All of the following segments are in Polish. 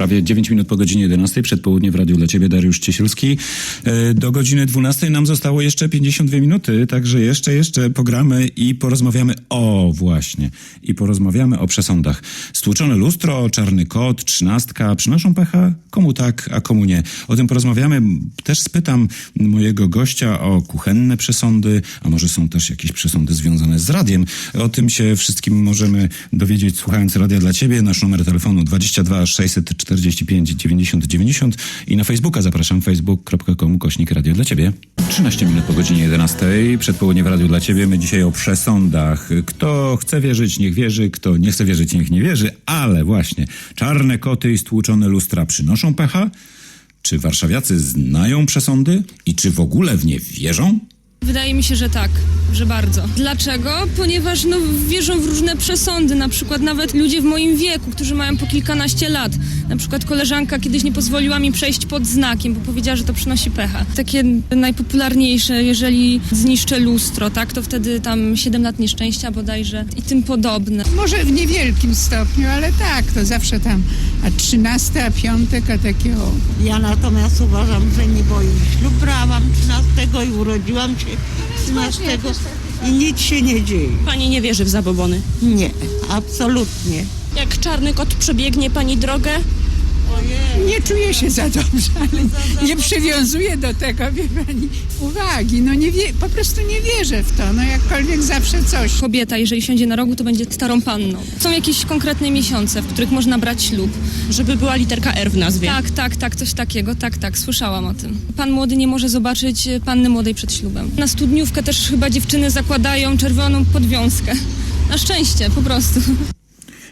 prawie 9 minut po godzinie 11, przedpołudnie w Radiu dla Ciebie Dariusz Ciesielski. E, Do godziny 12 nam zostało jeszcze 52 minuty, także jeszcze, jeszcze pogramy i porozmawiamy o właśnie, i porozmawiamy o przesądach. Stłuczone lustro, czarny kot, trzynastka przynoszą pecha? Komu tak, a komu nie? O tym porozmawiamy. Też spytam mojego gościa o kuchenne przesądy, a może są też jakieś przesądy związane z radiem. O tym się wszystkim możemy dowiedzieć słuchając Radia dla Ciebie. Nasz numer telefonu 22 645 90 90 i na Facebooka zapraszam facebook.com kośnik Radio dla Ciebie. 13 minut po godzinie 11. Przedpołudnie w Radiu dla Ciebie. My dzisiaj o przesądach. Kto chce wierzyć, niech wierzy. Kto nie chce wierzyć, niech nie wierzy. Ale właśnie, czarne koty i stłuczone lustra przynoszą pecha? Czy warszawiacy znają przesądy i czy w ogóle w nie wierzą? Wydaje mi się, że tak, że bardzo. Dlaczego? Ponieważ no, wierzą w różne przesądy, na przykład nawet ludzie w moim wieku, którzy mają po kilkanaście lat. Na przykład koleżanka kiedyś nie pozwoliła mi przejść pod znakiem, bo powiedziała, że to przynosi pecha. Takie najpopularniejsze, jeżeli zniszczę lustro, tak, to wtedy tam 7 lat nieszczęścia bodajże i tym podobne. Może w niewielkim stopniu, ale tak, to zawsze tam, a trzynasty, a piątek, a takie o. Ja natomiast uważam, że nie, bo i ślub brałam 13 i urodziłam się 13 i nic się nie dzieje. Pani nie wierzy w zabobony. Nie, absolutnie. Jak czarny kot przebiegnie pani drogę, Nie czuję się za dobrze, ale nie przywiązuję do tego, wie pani, uwagi. No nie wie, po prostu nie wierzę w to, no jakkolwiek zawsze coś. Kobieta, jeżeli siądzie na rogu, to będzie starą panną. Są jakieś konkretne miesiące, w których można brać ślub. żeby była literka R w nazwie. Tak, tak, tak, coś takiego, tak, tak, słyszałam o tym. Pan młody nie może zobaczyć e, panny młodej przed ślubem. Na studniówkę też chyba dziewczyny zakładają czerwoną podwiązkę. Na szczęście, po prostu.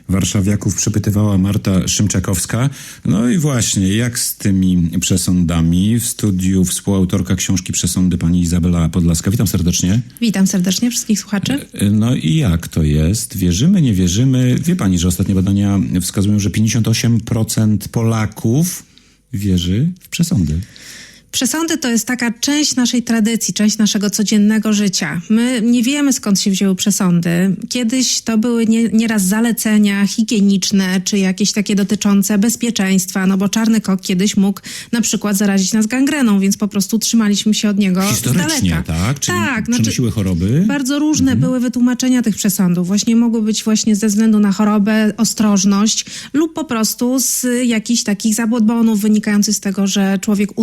Warszawiaków przepytywała Marta Szymczakowska. No i właśnie, jak z tymi przesądami? W studiu współautorka książki Przesądy pani Izabela Podlaska. Witam serdecznie. Witam serdecznie wszystkich słuchaczy. No i jak to jest? Wierzymy, nie wierzymy? Wie pani, że ostatnie badania wskazują, że 58% Polaków wierzy w przesądy. Przesądy to jest taka część naszej tradycji, część naszego codziennego życia. My nie wiemy skąd się wzięły przesądy. Kiedyś to były nie, nieraz zalecenia higieniczne, czy jakieś takie dotyczące bezpieczeństwa, no bo czarny kok kiedyś mógł na przykład zarazić nas gangreną, więc po prostu trzymaliśmy się od niego z Historycznie, daleka. tak? Czyli tak, znaczy, przynosiły choroby? Bardzo różne były wytłumaczenia tych przesądów. Właśnie mogły być właśnie ze względu na chorobę, ostrożność lub po prostu z jakichś takich zabłodbonów wynikających z tego, że człowiek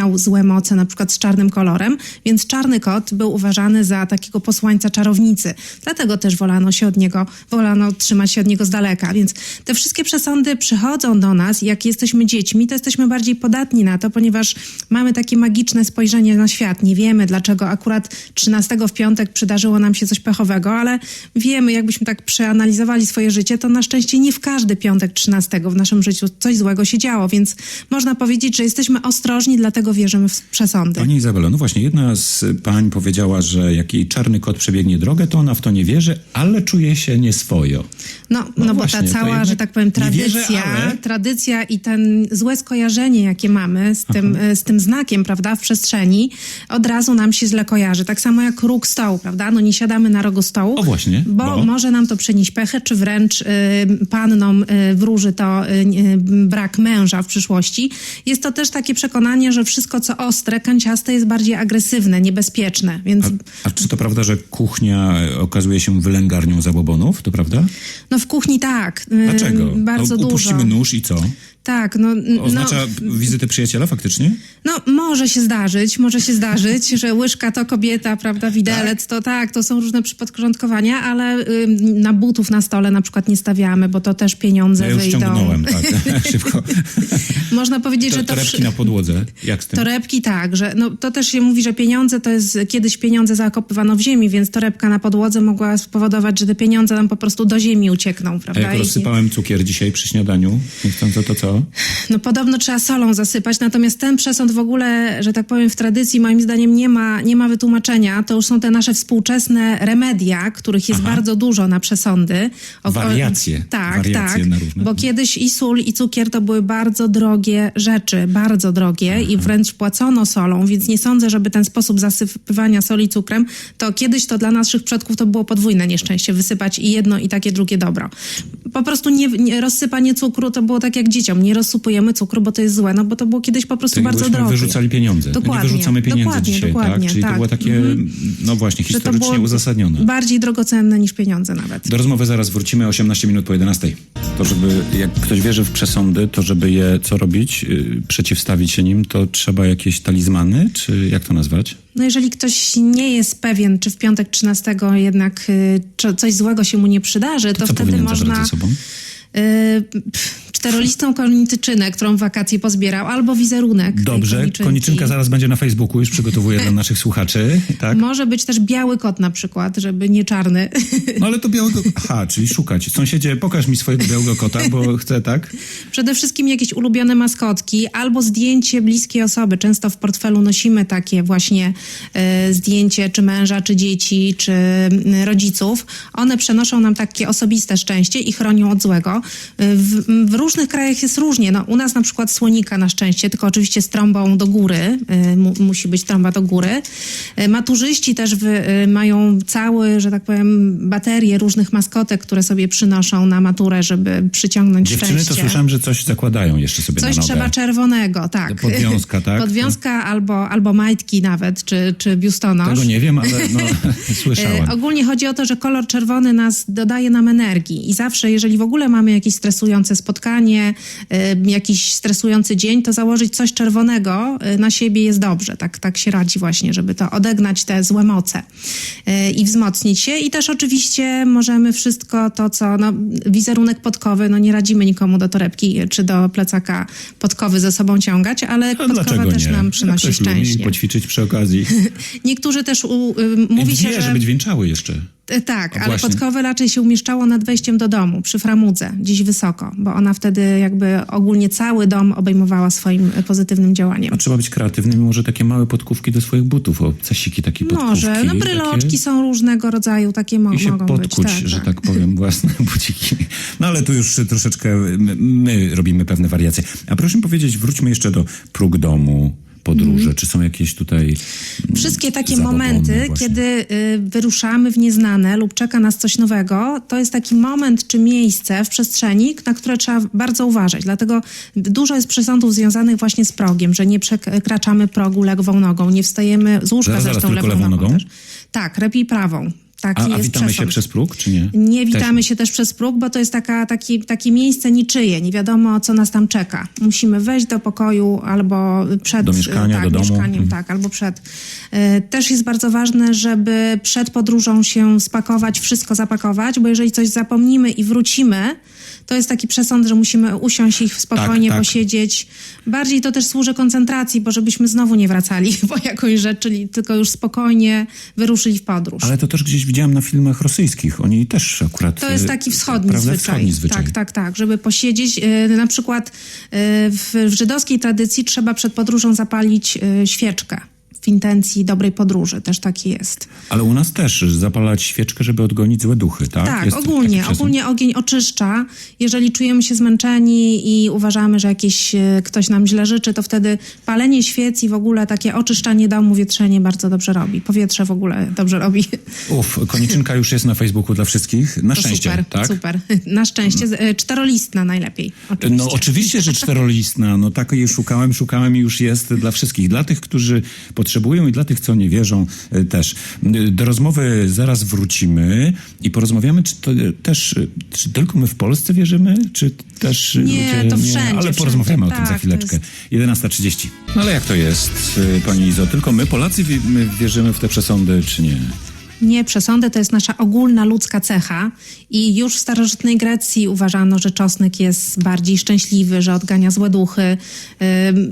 utożsamiał złe moce na przykład z czarnym kolorem, więc czarny kot był uważany za takiego posłańca czarownicy. Dlatego też wolano się od niego, wolano trzymać się od niego z daleka. Więc te wszystkie przesądy przychodzą do nas jak jesteśmy dziećmi, to jesteśmy bardziej podatni na to, ponieważ mamy takie magiczne spojrzenie na świat. Nie wiemy, dlaczego akurat 13 w piątek przydarzyło nam się coś pechowego, ale wiemy, jakbyśmy tak przeanalizowali swoje życie, to na szczęście nie w każdy piątek 13 w naszym życiu coś złego się działo, więc można powiedzieć, że jesteśmy ostrożni, dlatego wierzymy w przesądy. Pani Izabela, no właśnie, jedna z pań powiedziała, że jak jej czarny kot przebiegnie drogę, to ona w to nie wierzy, ale czuje się nieswojo. No, no, bo właśnie, ta to cała, że tak powiem, nie wierzę, tradycja, ale- tradycja i ten złe skojarzenie, jakie mamy z tym, e, z tym znakiem, prawda, w przestrzeni, od razu nam się źle kojarzy. Tak samo jak róg stołu, prawda? No nie siadamy na rogu stołu, O właśnie, bo, bo? może nam to przynieść pechę, czy wręcz y, pannom y, wróży to y, y, brak męża w przyszłości. Jest to też takie przekonanie, że wszystko, co ostre, kanciaste jest bardziej agresywne, niebezpieczne, więc... A, a czy to prawda, że kuchnia e, okazuje się wylęgarnią zabobonów? To prawda? No w kuchni tak. Dlaczego? Bardzo o, dużo. upuścimy nóż i co? Tak, no, n- Oznacza no, wizytę przyjaciela faktycznie? no może się zdarzyć, może się zdarzyć, że łyżka to kobieta, prawda, widelec to tak, to są różne przypadporządkowania, ale ym, na butów na stole na przykład nie stawiamy, bo to też pieniądze Ja już wyjdą. ściągnąłem, tak, szybko. Można powiedzieć, To, że to... torebki na podłodze, jak z tym? Torebki tak, że no, to też się mówi, że pieniądze to jest, kiedyś pieniądze zakopywano w ziemi, więc torebka na podłodze mogła spowodować, że te pieniądze nam po prostu do ziemi uciekną, A prawda? jak I- rozsypałem cukier dzisiaj przy śniadaniu, niechcąco to co? No podobno trzeba solą zasypać, natomiast ten przesąd w ogóle, że tak powiem, w tradycji moim zdaniem nie ma, nie ma wytłumaczenia. To już są te nasze współczesne remedia, których jest Aha. bardzo dużo na przesądy. O- Wariacje. tak, Wariacje tak. Bo kiedyś i sól, i cukier to były bardzo drogie rzeczy, bardzo drogie i wręcz płacono solą, więc nie sądzę, żeby ten sposób zasypywania soli cukrem, to kiedyś to dla naszych przodków to było podwójne nieszczęście, wysypać i jedno i takie drugie dobro. po prostu nie, nie, rozsypanie cukru to było tak jak dzieciom. Nie rozsypujemy cukru, bo to jest złe, no bo to było kiedyś po prostu Tak bardzo drogie. wyrzucali pieniądze. Dokładnie, nie wyrzucamy pieniędzy dokładnie, dzisiaj, dokładnie, tak? Czyli to tak. było takie, Mhm. no właśnie, to historycznie uzasadnione. Bardziej drogocenne niż pieniądze nawet. Do rozmowy zaraz wrócimy 18 minut po 11. To żeby, jak ktoś wierzy w przesądy, to żeby je co robić, yy, przeciwstawić się nim, to trzeba jakieś talizmany, czy jak to nazwać? No jeżeli ktoś nie jest pewien, czy w piątek 13 jednak y, czy coś złego się mu nie przydarzy, to, Co wtedy można... sobą? y, pff, czterolistą koniczynę, którą w wakacje pozbierał, albo wizerunek Dobrze, koniczynka zaraz będzie na Facebooku, już przygotowuję dla naszych słuchaczy, tak? Może być też biały kot na przykład, żeby nie czarny. No ale to białego... Aha, czyli szukać. Sąsiedzie, pokaż mi swojego białego kota, bo chcę, tak? Przede wszystkim jakieś ulubione maskotki albo zdjęcie bliskiej osoby. Często w portfelu nosimy takie właśnie e, zdjęcie czy męża, czy dzieci, czy rodziców. One przenoszą nam takie osobiste szczęście i chronią od złego. E, W, w różnych krajach jest różnie. No, u nas na przykład słonika na szczęście, tylko oczywiście z trąbą do góry. Mu, musi być trąba do góry. E, Maturzyści też wy, e, mają cały, że tak powiem, baterię różnych maskotek, które sobie przynoszą na maturę, żeby przyciągnąć Dziewczyny szczęście. to słyszałem, że coś zakładają jeszcze sobie Coś na nogę. trzeba czerwonego, tak. Podwiązka, tak? Podwiązka albo, albo majtki nawet, czy, czy biustonosz. Tego nie wiem, ale no, słyszałem. Ogólnie chodzi o to, że kolor czerwony nas dodaje nam energii i zawsze, jeżeli w ogóle mamy jakieś stresujące spotkanie, e, jakiś stresujący dzień, to założyć coś czerwonego e, na siebie jest dobrze. Tak, tak się radzi właśnie, żeby to odegnać te złe moce e, i wzmocnić się. I też oczywiście możemy wszystko to, co, no, wizerunek podkowy, no nie radzimy nikomu do torebki czy do plecaka podkowy ze sobą ciągać, ale A podkowa też nie? nam przynosi ktoś lubi szczęście. poćwiczyć przy okazji. Niektórzy też u, y, mówi I się, że... żeby dźwięczały jeszcze. E, Tak, O, ale podkowe raczej się umieszczało nad wejściem do domu, przy framudze, gdzieś wysoko, bo ona wtedy jakby ogólnie cały dom obejmowała swoim pozytywnym działaniem. A trzeba być kreatywnym może takie małe podkówki do swoich butów, o casiki takie podkówki. Może, no bryloczki takie... są różnego rodzaju, takie mo- I się mogą podkuć, być. Tak, że tak. tak powiem, własne buciki. No ale tu już troszeczkę my, my robimy pewne wariacje. A proszę mi powiedzieć, wróćmy jeszcze do próg domu, podróże. Mhm. Czy są jakieś tutaj mm, Wszystkie takie momenty, właśnie? kiedy y, wyruszamy w nieznane lub czeka nas coś nowego, to jest taki moment czy miejsce w przestrzeni, na które trzeba bardzo uważać. Dlatego dużo jest przesądów związanych właśnie z progiem, że nie przekraczamy progu lewą nogą, nie wstajemy z łóżka Zaraz, zaraz, zresztą tylko lewą, lewą nogą. nogą? Tak, lepiej prawą. Taki A, a witamy się przesąd. przez próg, czy nie? Nie witamy Też się też przez próg, bo to jest taka, taki, takie miejsce niczyje. Nie wiadomo, co nas tam czeka. Musimy wejść do pokoju albo przed... Do mieszkania, tak, do domu. mieszkaniem, Mhm. tak, albo przed. E, Też jest bardzo ważne, żeby przed podróżą się spakować, wszystko zapakować, bo jeżeli coś zapomnimy i wrócimy, to jest taki przesąd, że musimy usiąść ich spokojnie, Tak, tak. posiedzieć. Bardziej to też służy koncentracji, bo żebyśmy znowu nie wracali po jakąś rzecz, czyli tylko już spokojnie wyruszyli w podróż. Ale to też gdzieś widziałem na filmach rosyjskich. Oni też akurat... To jest e, taki wschodni prawda, zwyczaj. Wschodni zwyczaj. Tak, tak, tak. Żeby posiedzieć. e, Na przykład e, w, żydowskiej tradycji trzeba przed podróżą zapalić świeczkę. W intencji dobrej podróży też taki jest. Ale u nas też zapalać świeczkę, żeby odgonić złe duchy, tak? Tak, Jest ogólnie. Ogólnie ogień oczyszcza. Jeżeli czujemy się zmęczeni i uważamy, że jakiś e, ktoś nam źle życzy, to wtedy palenie świec i w ogóle takie oczyszczanie domu, wietrzenie bardzo dobrze robi. Powietrze w ogóle dobrze robi. Uf, koniczynka już jest na Facebooku dla wszystkich. Na To szczęście, super, tak? super. Na szczęście. E, Czterolistna najlepiej. Oczywiście. No oczywiście, że czterolistna. No takiej szukałem, szukałem i już jest dla wszystkich. Dla tych, którzy potrzebują i dla tych, co nie wierzą e, też. E, Do rozmowy zaraz wrócimy i porozmawiamy, czy to e, też, czy tylko my w Polsce wierzymy, czy też Nie, ludzie... to wszędzie, Ale porozmawiamy wszędzie. o tym za Tak, to chwileczkę. jest- 11.30. No ale jak to jest, pani Izo? Tylko my, Polacy, wi- my wierzymy w te przesądy, czy nie? Nie, przesądy to jest nasza ogólna ludzka cecha i już w starożytnej Grecji uważano, że czosnek jest bardziej szczęśliwy, że odgania złe duchy.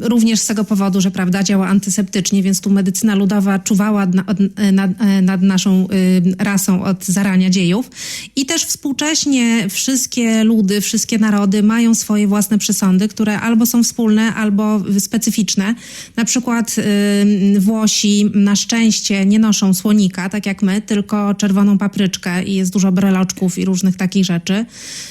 Również z tego powodu, że prawda, działa antyseptycznie, więc tu medycyna ludowa czuwała na, od, nad, nad naszą rasą od zarania dziejów. I też współcześnie wszystkie ludy, wszystkie narody mają swoje własne przesądy, które albo są wspólne, albo specyficzne. Na przykład Włosi na szczęście nie noszą słonika, tak jak my, tylko czerwoną papryczkę i jest dużo breloczków i różnych takich rzeczy.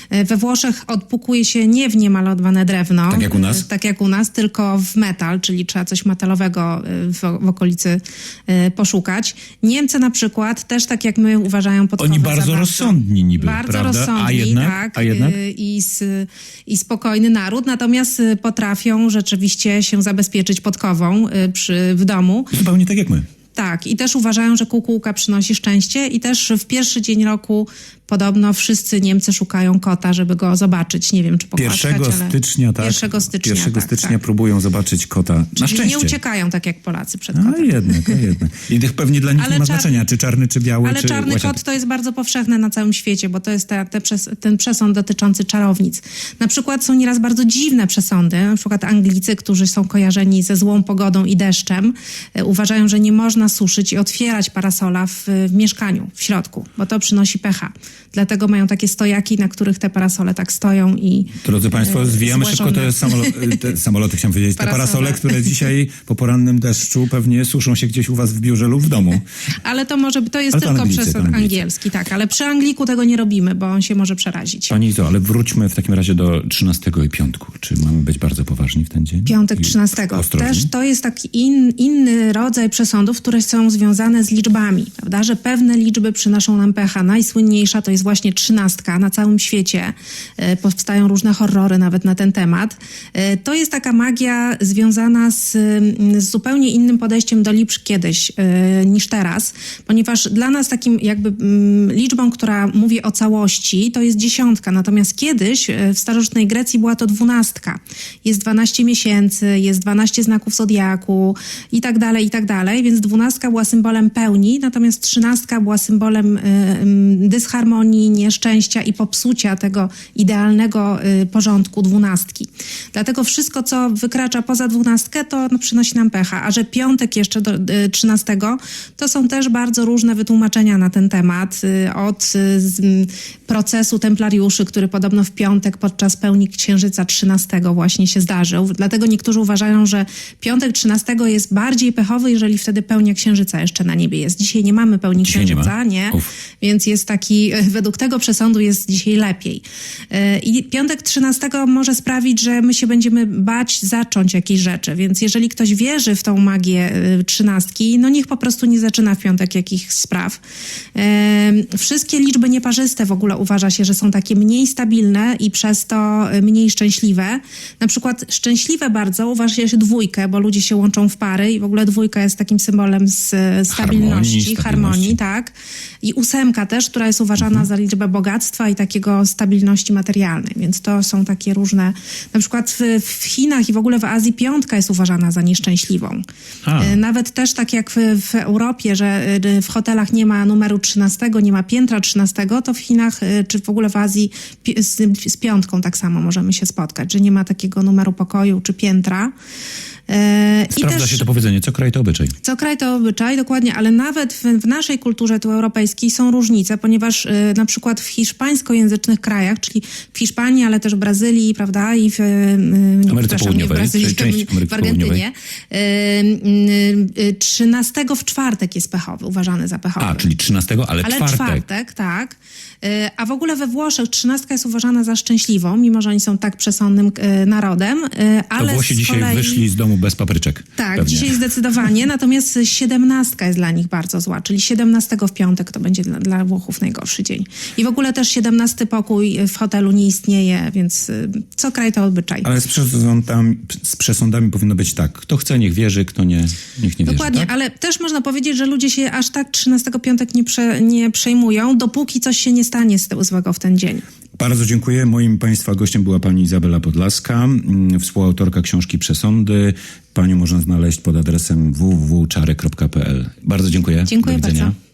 E, We Włoszech odpukuje się nie w niemalowane drewno. Tak jak u nas? e, Tak jak u nas, tylko w metal, czyli trzeba coś metalowego e, w, w okolicy poszukać. Niemcy na przykład też tak jak my uważają podstawę Oni bardzo rozsądni niby, Bardzo prawda? A rozsądni, jednak? tak. A jednak? I, I spokojny naród, natomiast potrafią rzeczywiście się zabezpieczyć podkową przy, w domu. Zupełnie tak jak my. Tak, i też uważają, że kukułka przynosi szczęście i też w pierwszy dzień roku podobno wszyscy Niemcy szukają kota, żeby go zobaczyć. Nie wiem, czy pogłaskać, 1 ale... stycznia, tak? 1 stycznia, 1 tak, stycznia tak. próbują zobaczyć kota. Na Czyli szczęście. nie uciekają tak jak Polacy przed A kotem. jednak, a jednak. I tych pewnie dla nich Ale nie ma czarny- znaczenia, czy czarny, czy biały, Ale czy czarny kot to jest bardzo powszechne na całym świecie, bo to jest te, te przes- ten przesąd dotyczący czarownic. Na przykład są nieraz bardzo dziwne przesądy. Na przykład Anglicy, którzy są kojarzeni ze złą pogodą i deszczem, e, uważają, że nie można suszyć i otwierać parasola w, w mieszkaniu, w środku, bo to przynosi pecha. Dlatego mają takie stojaki, na których te parasole tak stoją i... Drodzy Państwo, e, zwijamy szybko te, samolo- te samoloty, chciałem powiedzieć, te Parasole. parasole, które dzisiaj po porannym deszczu pewnie suszą się gdzieś u Was w biurze lub w domu. Ale to może, to jest Ale tylko Anglicy, Anglicy. angielski, tak. Ale przy Angliku tego nie robimy, bo on się może przerazić. Pani Izo, ale wróćmy w takim razie do 13 i piątku. Czy mamy być bardzo poważni w ten dzień? Piątek I 13. ostrożni? Też to jest taki in, inny rodzaj przesądów, które są związane z liczbami, prawda? Że pewne liczby przynoszą nam pecha. Najsłynniejsza to jest właśnie trzynastka. Na całym świecie e, powstają różne horrory nawet na ten temat. E, to jest taka magia związana z, mm, z zupełnie innym podejściem do liczb kiedyś e, niż teraz, ponieważ dla nas takim jakby mm, liczbą, która mówi o całości, to jest dziesiątka. Natomiast kiedyś w starożytnej Grecji była to dwunastka. Jest 12 miesięcy, jest 12 znaków zodiaku i tak dalej, i tak dalej. Więc dwunastka była symbolem pełni, natomiast trzynastka była symbolem y, dysharmonii, nieszczęścia i popsucia tego idealnego y, porządku dwunastki. Dlatego wszystko, co wykracza poza dwunastkę, to no, przynosi nam pecha. A że piątek jeszcze do y, trzynastego, to są też bardzo różne wytłumaczenia na ten temat. Y, Od procesu templariuszy, który podobno w piątek podczas pełni księżyca 13 właśnie się zdarzył. Dlatego niektórzy uważają, że piątek 13 jest bardziej pechowy, jeżeli wtedy pełnia księżyca jeszcze na niebie jest. Dzisiaj nie mamy pełni Dzisiaj nie ma. księżyca, nie? Więc jest taki, według tego przesądu jest dzisiaj lepiej. E, I piątek 13 może sprawić, że my się będziemy bać zacząć jakieś rzeczy. Więc jeżeli ktoś wierzy w tą magię e, trzynastki, no niech po prostu nie zaczyna w piątek jakichś spraw. E, Wszystkie liczby nieparzyste w ogóle uważa się, że są takie mniej stabilne i przez to mniej szczęśliwe. Na przykład szczęśliwe bardzo uważa się dwójkę, bo ludzie się łączą w pary i w ogóle dwójka jest takim symbolem z stabilności, stabilności. harmonii, tak. I ósemka też, która jest uważana Mhm. za liczbę bogactwa i takiego stabilności materialnej. Więc to są takie różne. Na przykład w, Chinach i w ogóle w Azji piątka jest uważana za nieszczęśliwą. A. E, Nawet też tak jak w, Europie, że e, w hotelach nie ma numeru 13, nie ma piętra 13, to w Chinach e, czy w ogóle w Azji z, z piątką tak samo możemy się spotkać, że nie ma takiego numeru pokoju czy piętra. E, Sprawdza też- się to powiedzenie, co kraj to obyczaj. co kraj to obyczaj, dokładnie, ale nawet w, w naszej kulturze tu europejskiej są różnice, ponieważ y, na przykład w hiszpańskojęzycznych krajach, czyli w Hiszpanii, ale też w Brazylii, prawda, i w, y, nie, Ameryce przepraszam, nie w Brazylii, w Argentynie, y, y, y, 13 w czwartek jest pechowy, uważany za pechowy. A, czyli 13, ale, Ale czwartek. czwartek, tak. A w ogóle we Włoszech trzynastka jest uważana za szczęśliwą, mimo że oni są tak przesądnym narodem. y, To Ale Włosi dzisiaj kolei... wyszli z domu bez papryczek. Tak, pewnie. dzisiaj zdecydowanie. Natomiast siedemnastka jest dla nich bardzo zła, czyli 17 w piątek to będzie dla, dla Włochów najgorszy dzień. I w ogóle też 17 pokój w hotelu nie istnieje, więc y, co kraj to obyczaj. Ale z przesądami, z przesądami powinno być tak. Kto chce, niech wierzy, kto nie, niech nie wierzy. Dokładnie, Tak? ale też można powiedzieć, że ludzie się aż tak 13 piątek nie, prze, nie przejmują, dopóki coś się nie stanie z tego złego w ten dzień. Bardzo dziękuję. Moim Państwa gościem była pani Izabela Podlaska, mm, współautorka książki Przesądy. Panią można znaleźć pod adresem www.czary.pl. Bardzo dziękuję. Dziękuję Do widzenia. bardzo.